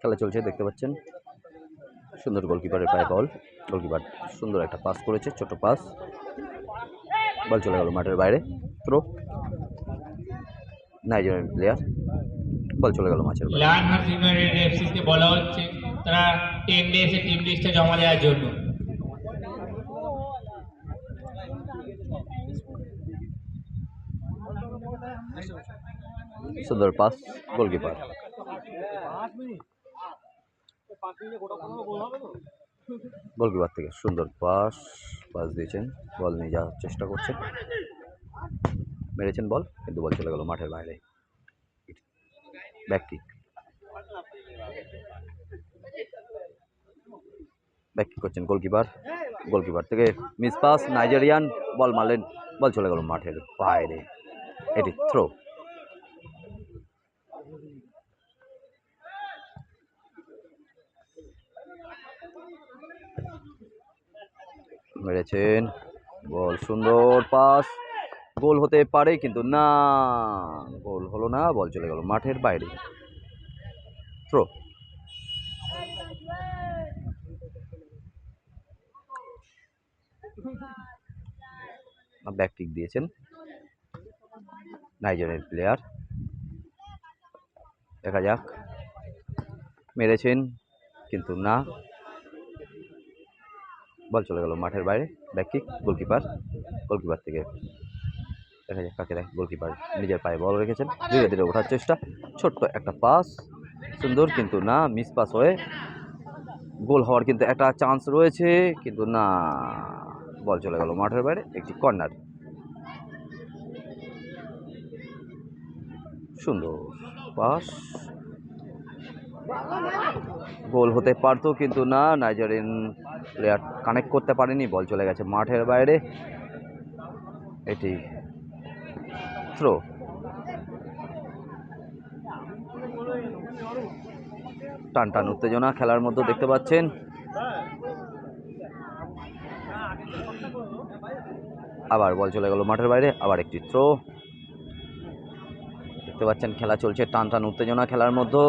খেলা চলছে দেখতে পাচ্ছেন। সুন্দর গোলকিপারের পায়ে বল গোলকিপার সুন্দর একটা পাস করেছে ছোট পাস বল চলে গেল মাঠের বাইরে। থ্রো নাইজেরিয়ান প্লেয়ার বল চলে গেল মাঠের বাইরে। এফসিকে বলা হচ্ছে তারা টেন ডেজে টিম লিস্টে জমা দেওয়ার জন্য। সুন্দর পাস গোলকিপার গোলকিপার থেকে সুন্দর পাস পাস দিয়েছেন। বল নিয়ে যাওয়ার চেষ্টা করছেন। মেরেছেন বল কিন্তু বল চলে গেল মাঠের বাইরে। ব্যাক কিক ব্যাক কিক করছেন গোলকিপার। গোলকিপার থেকে মিস পাস নাইজেরিয়ান বল মারলেন। বল চলে গেল মাঠের বাইরে। এটি থ্রো মেরেছেন। বল সুন্দর পাস। গোল হতে পারে, কিন্তু না, গোল হলো না, বল চলে গেল মাঠের বাইরে। থ্রো ব্যাক কিক দিয়েছেন। নাইজেরিয়ান প্লেয়ার দেখা যাক। মেরেছেন, কিন্তু না। বল চলে গেল মাঠের বাইরে। ব্যাক গোলকিপার গোলকিপার থেকে দেখা যাক কাকে দেখ গোলকিপার নিজের পায়ে বল রেখেছেন। ধীরে ধীরে ওঠার চেষ্টা। ছোট্ট একটা পাস সুন্দর কিন্তু না মিস পাস হয়ে গোল হওয়ার কিন্তু একটা চান্স রয়েছে, কিন্তু না বল চলে গেল মাঠের বাইরে, একটি কর্নার সুন্দর পাস গোল হতে পারতো কিন্তু না নাইজেরিয়ান প্লেয়ার কানেক্ট করতে পারেনি বল চলে গেছে মাঠের বাইরে। এটি থ্রো টান টান উত্তেজনা খেলার মধ্যে দেখতে পাচ্ছেন। আবার বল চলে গেল মাঠের বাইরে, আবার একটি থ্রো দেখতে পাচ্ছেন খেলা চলছে, টান টান উত্তেজনা খেলার মধ্যে।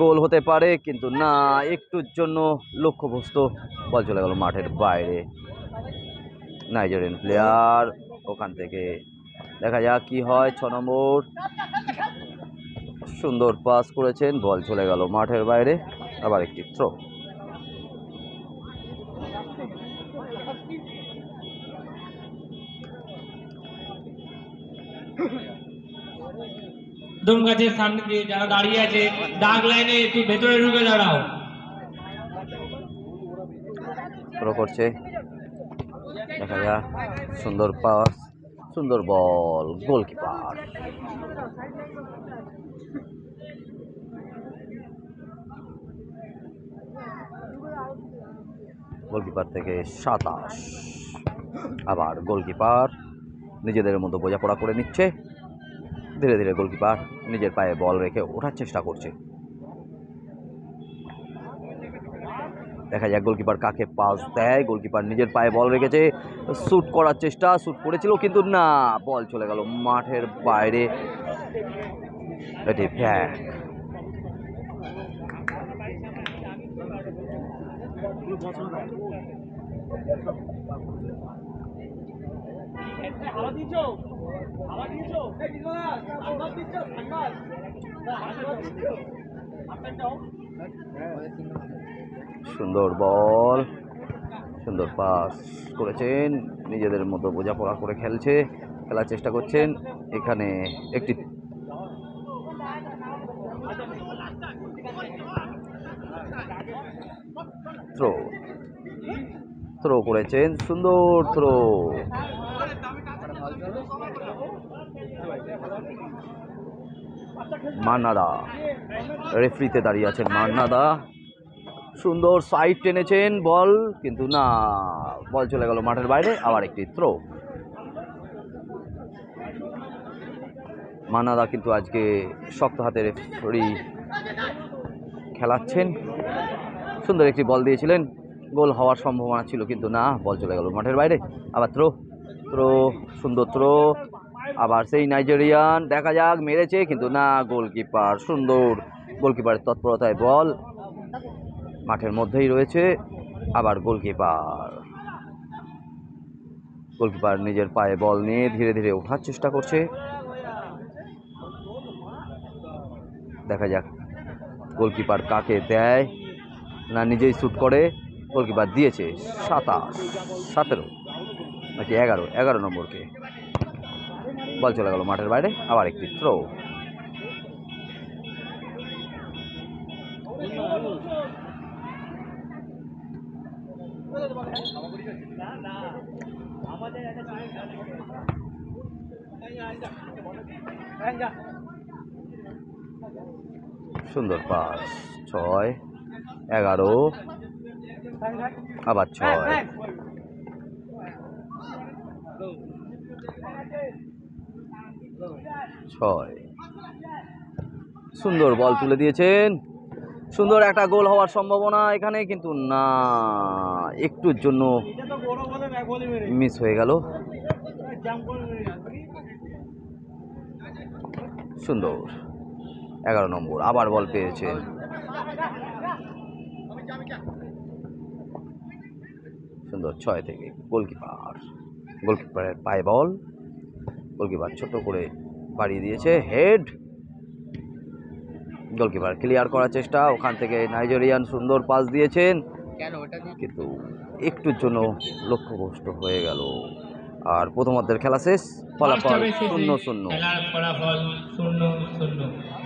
গোল হতে পারে, কিন্তু না, একটুর জন্য লক্ষ্যভ্রষ্ট বল চলে গেল মাঠের বাইরে। নাইজেরিয়ান প্লেয়ার ওখান থেকে। দেখা যাক কি হয়, ছ নম্বর। সুন্দর পাস করেছেন, বল চলে গেল মাঠের বাইরে। আবার একটি থ্রো দম গাছের সামনে দিয়ে যারা দাঁড়িয়ে আছে, দাগ লাইনে একটু ভেতরে ঢুকে দাঁড়াও। করছে। দেখা যাক, সুন্দর পাস সুন্দর বল গোলকিপার গোলকিপার থেকে সাতাশ। আবার গোলকিপার নিজেদের মতো বোঝাপড়া করে নিচ্ছে। ধীরে ধীরে গোলকিপার নিজের পায়ে বল রেখে ওঠার চেষ্টা করছে। দেখা যাক গোলকিপার কাকে পাস দেয়। গোলকিপার নিজের পায়ে বল রেখেছে। শ্যুট করার চেষ্টা শ্যুট করেছিল কিন্তু না, বল চলে গেল মাঠের বাইরে। এটি ব্যাক। সুন্দর বল, সুন্দর পাস করেছেন, নিজেদের মতো বোঝাপড়া করে খেলছে, খেলার চেষ্টা করছেন, এখানে একটি থ্রো থ্রো করেছেন, সুন্দর থ্রো মান্নাদা। রেফরিতে দাঁড়িয়ে আছেন মান্নাদা। সুন্দর সাইড টেনেছেন বল, কিন্তু না, বল চলে গেল মাঠের বাইরে, আবার একটি থ্রো মান্নাদা কিন্তু আজকে শক্ত হাতে রেফরি খেলাচ্ছেন। সুন্দর একটি বল দিয়েছিলেন। গোল হওয়ার সম্ভাবনা ছিল, কিন্তু না, বল চলে গেল মাঠের বাইরে, আবার থ্রো সুন্দর থ্রো আবার সেই নাইজেরিয়ান, দেখা যাক, মেরেছে, কিন্তু না, গোলকিপার সুন্দর। গোলকিপারের তৎপরতায় বল মাঠের মধ্যেই রয়েছে, আবার গোলকিপার। গোলকিপার নিজের পায়ে বল নিয়ে ধীরে ধীরে ওঠার চেষ্টা করছে। দেখা যাক, গোলকিপার কাকে দেয়, না নিজেই শ্যুট করে, গোলকিপার দিয়েছে সাতাশ, সতেরো। নাকি এগারো এগারো নম্বরকে বল চলে গেল মাঠের বাইরে, আবার একটি থ্রো সুন্দর পাস ছয়, এগারো, আবার ছয়। ছয়। সুন্দর বল তুলে দিয়েছেন। সুন্দর একটা গোল হওয়ার সম্ভাবনা এখানে কিন্তু না, একটুর জন্য মিস হয়ে গেল। সুন্দর, এগারো নম্বর, আবার বল পেয়েছেন সুন্দর, ছয় থেকে গোলকিপার। গোলকিপারের পায়ে বল। গোলকিপার ছোট করে বাড়িয়ে দিয়েছে হেড। গোলকিপার ক্লিয়ার করার চেষ্টা ওখান থেকে নাইজেরিয়ান সুন্দর পাস দিয়েছেন। কিন্তু একটুর জন্য লক্ষ্যভ্রষ্ট হয়ে গেল। আর প্রথমার্ধের খেলা শেষ ফলাফল মাস্টার শূন্য শূন্য। ফলাফল শূন্য শূন্য।